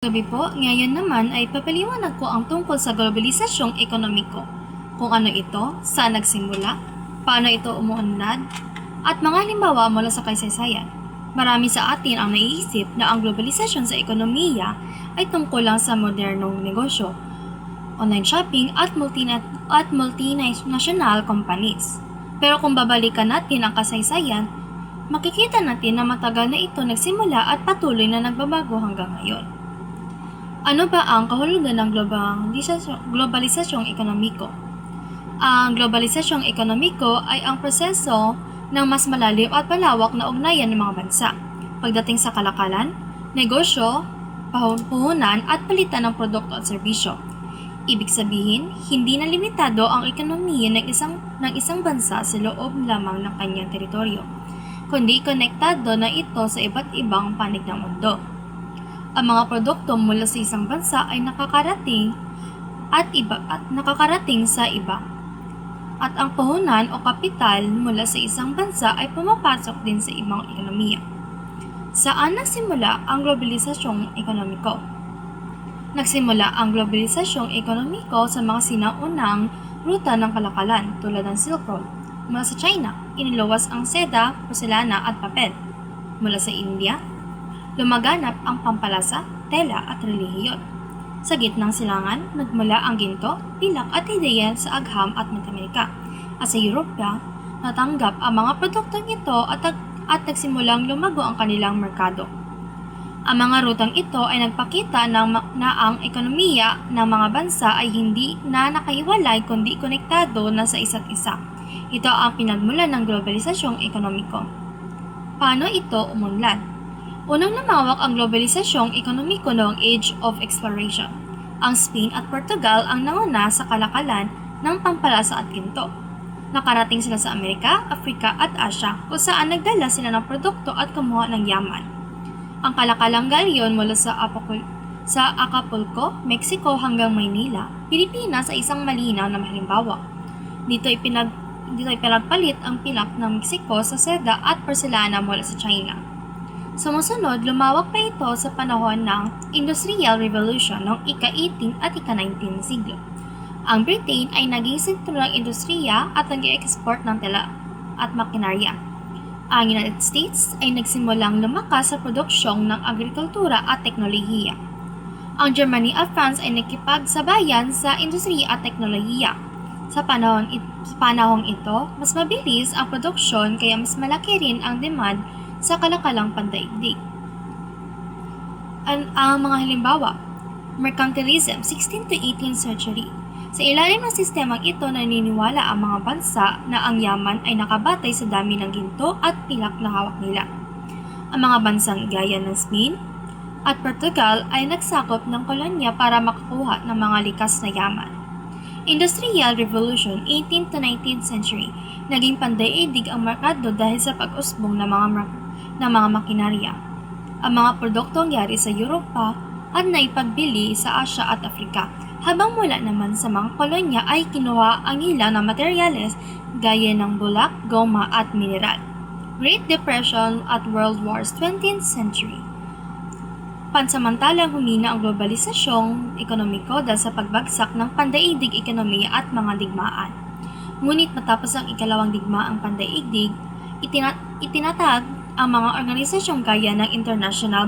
Gabi po, ngayon naman ay papaliwanag ko ang tungkol sa globalisasyong ekonomiko. Kung ano ito, saan nagsimula, paano ito umuunlad, at mga halimbawa mula sa kaysaysayan. Marami sa atin ang naiisip na ang globalisasyon sa ekonomiya ay tungkol lang sa modernong negosyo, online shopping at, multina- at multinational companies. Pero kung babalikan natin ang kasaysayan, makikita natin na matagal na ito nagsimula at patuloy na nagbabago hanggang ngayon. Ano ba ang kahulugan ng globalisasyon, globalisasyong ekonomiko? Ang globalisasyong ekonomiko ay ang proseso ng mas malalim at palawak na ugnayan ng mga bansa pagdating sa kalakalan, negosyo, pahun- puhunan at palitan ng produkto at serbisyo. Ibig sabihin, hindi na limitado ang ekonomiya ng isang, ng isang bansa sa loob lamang ng kanyang teritoryo, kundi konektado na ito sa iba't ibang panig ng mundo. Ang mga produkto mula sa isang bansa ay nakakarating at iba at nakakarating sa iba. At ang puhunan o kapital mula sa isang bansa ay pumapasok din sa ibang ekonomiya. Saan nagsimula ang globalisasyong ekonomiko? Nagsimula ang globalisasyong ekonomiko sa mga sinaunang ruta ng kalakalan tulad ng Silk Road. Mula sa China, iniluwas ang seda, porselana at papel. Mula sa India, lumaganap ang pampalasa, tela at relihiyon. Sa gitnang silangan, nagmula ang ginto, pilak at ideya sa agham at North At sa Europa, natanggap ang mga produktong ito at, at nagsimulang lumago ang kanilang merkado. Ang mga rutang ito ay nagpakita ng, na ang ekonomiya ng mga bansa ay hindi na nakahiwalay kundi konektado na sa isa't isa. Ito ang pinagmulan ng globalisasyong ekonomiko. Paano ito umunlad? Unang lumawak ang globalisasyong ekonomiko noong Age of Exploration. Ang Spain at Portugal ang nauna sa kalakalan ng pampalasa at ginto. Nakarating sila sa Amerika, Afrika at Asya kung saan nagdala sila ng produkto at kumuha ng yaman. Ang kalakalang galyon mula sa, Apacul- sa Acapulco, Mexico hanggang Maynila, Pilipinas ay isang malinaw na halimbawa. Dito ay dito ay pinagpalit ang pilak ng Mexico sa seda at porselana mula sa China. Sumusunod, lumawak pa ito sa panahon ng Industrial Revolution noong ika-18 at ika-19 siglo. Ang Britain ay naging sentro ng industriya at nag-export ng tela at makinarya. Ang United States ay nagsimulang lumakas sa produksyong ng agrikultura at teknolohiya. Ang Germany at France ay nakipagsabayan sa industriya at teknolohiya. Sa panahon, it- panahong ito, mas mabilis ang produksyon kaya mas malaki rin ang demand sa kalakalang pandaigdig. Ang, ang mga halimbawa, mercantilism, 16th to 18th century. Sa ilalim ng sistemang ito, naniniwala ang mga bansa na ang yaman ay nakabatay sa dami ng ginto at pilak na hawak nila. Ang mga bansang gaya ng Spain at Portugal ay nagsakop ng kolonya para makakuha ng mga likas na yaman. Industrial Revolution, 18th to 19th century, naging pandaigdig ang merkado dahil sa pag-usbong ng mga, mar- ng mga makinarya. Ang mga produktong yari sa Europa at naipagbili sa Asya at Afrika, habang mula naman sa mga kolonya ay kinuha ang ilan ng materyales gaya ng bulak, goma at mineral. Great Depression at World Wars 20th century. Pansamantalang humina ang globalisasyong ekonomiko dahil sa pagbagsak ng pandaigdig ekonomiya at mga digmaan. Ngunit matapos ang ikalawang digmaang pandaigdig, itina- itinatag ang mga organisasyong gaya ng International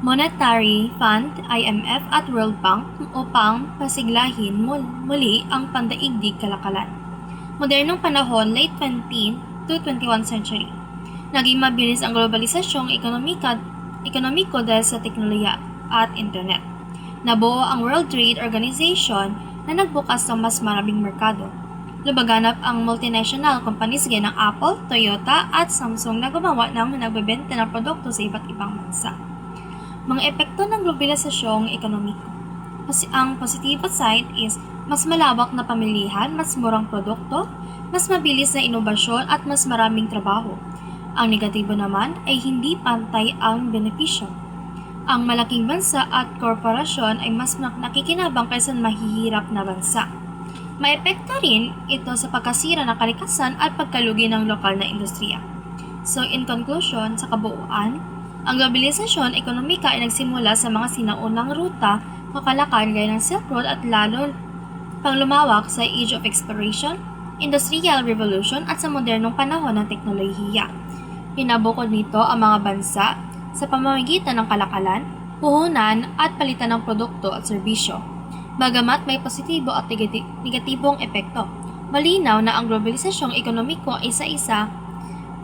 Monetary Fund, IMF at World Bank upang pasiglahin mul- muli ang pandaigdig kalakalan. Modernong panahon, late 20th to 21st century. Naging mabilis ang globalisasyong ekonomika, ekonomiko dahil sa teknolohiya at internet. Nabuo ang World Trade Organization na nagbukas ng mas maraming merkado. Lumaganap ang multinational companies gaya ng Apple, Toyota at Samsung na gumawa ng nagbebenta ng produkto sa iba't ibang bansa. Mga epekto ng globalisasyong ekonomiko. Kasi ang positive side is mas malawak na pamilihan, mas murang produkto, mas mabilis na inobasyon at mas maraming trabaho. Ang negatibo naman ay hindi pantay ang benepisyo. Ang malaking bansa at korporasyon ay mas nak- nakikinabang kaysa mahihirap na bansa. Maepekto rin ito sa pagkasira ng kalikasan at pagkalugi ng lokal na industriya. So in conclusion, sa kabuuan, Ang globalisasyon ekonomika ay nagsimula sa mga sinaunang ruta kakalakad gaya ng Silk Road at lalo pang lumawak sa Age of Exploration, Industrial Revolution at sa modernong panahon ng teknolohiya. Pinabukod nito ang mga bansa sa pamamagitan ng kalakalan, puhunan at palitan ng produkto at serbisyo. Bagamat may positibo at negati- negatibong epekto, malinaw na ang globalisasyong ekonomiko isa-isa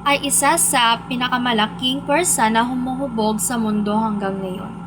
ay isa sa pinakamalaking pwersa na humuhubog sa mundo hanggang ngayon.